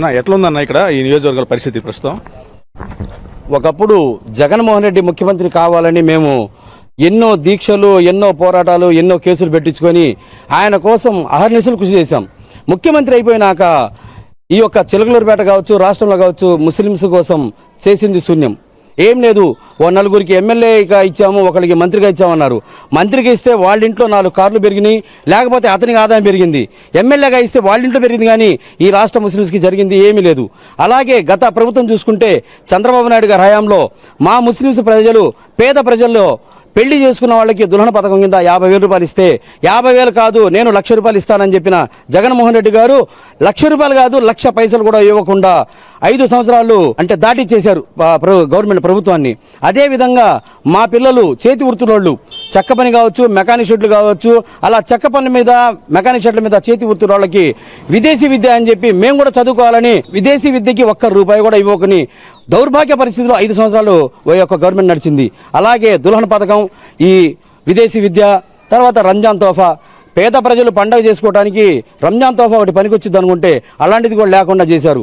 అన్న ఎట్లుందన్న ఇక్కడ ఈ నియోజకవర్గాల పరిస్థితి ప్రస్తుతం? ఒకప్పుడు జగన్మోహన్ రెడ్డి ముఖ్యమంత్రి కావాలని మేము ఎన్నో దీక్షలు ఎన్నో పోరాటాలు ఎన్నో కేసులు పెట్టించుకొని ఆయన కోసం అహర్నిశలు కృషి చేశాం. ముఖ్యమంత్రి అయిపోయినాక ఈ యొక్క చిలకలూరుపేట కావచ్చు రాష్ట్రంలో కావచ్చు ముస్లిమ్స్ కోసం చేసింది శూన్యం. ఏం లేదు. ఓ నలుగురికి ఎమ్మెల్యేగా ఇచ్చాము ఒకరికి మంత్రిగా ఇచ్చామన్నారు. మంత్రిగా ఇస్తే వాళ్ళ ఇంట్లో నాలుగు కార్లు పెరిగినాయి లేకపోతే అతనికి ఆదాయం పెరిగింది. ఎమ్మెల్యేగా ఇస్తే వాళ్ళ ఇంట్లో పెరిగింది కానీ ఈ రాష్ట్ర ముస్లిమ్స్కి జరిగింది ఏమీ లేదు. అలాగే గత ప్రభుత్వం చూసుకుంటే చంద్రబాబు నాయుడు గారి హయాంలో మా ముస్లిమ్స్ ప్రజలు పేద ప్రజల్లో పెళ్ళి చేసుకున్న వాళ్ళకి దుల్హన పథకం కింద యాభై వేలు రూపాయలు ఇస్తే యాభై వేలు కాదు నేను లక్ష రూపాయలు ఇస్తానని చెప్పిన జగన్మోహన్ రెడ్డి గారు లక్ష రూపాయలు కాదు లక్ష పైసలు కూడా ఇవ్వకుండా ఐదు సంవత్సరాలు అంటే దాటి చేశారు గవర్నమెంట్ ప్రభుత్వాన్ని. అదే విధంగా మా పిల్లలు చేతి వృత్తులోళ్ళు చెక్క పని కావచ్చు మెకానిక్ షెడ్లు కావచ్చు అలా చెక్క పని మీద మెకానిక్ షెడ్ల మీద చేతి వృత్తుల వాళ్ళకి విదేశీ విద్య అని చెప్పి మేము కూడా చదువుకోవాలని విదేశీ విద్యకి ఒక్క రూపాయి కూడా ఇవ్వకని దౌర్భాగ్య పరిస్థితిలో ఐదు సంవత్సరాలు ఓ యొక్క గవర్నమెంట్ నడిచింది. అలాగే దుల్హన్ పథకం ఈ విదేశీ విద్య తర్వాత రంజాన్ తోఫా పేద ప్రజలు పండగ చేసుకోవడానికి రంజాన్ తోఫా ఒకటి పనికొచ్చింది అనుకుంటే అలాంటిది కూడా లేకుండా చేశారు.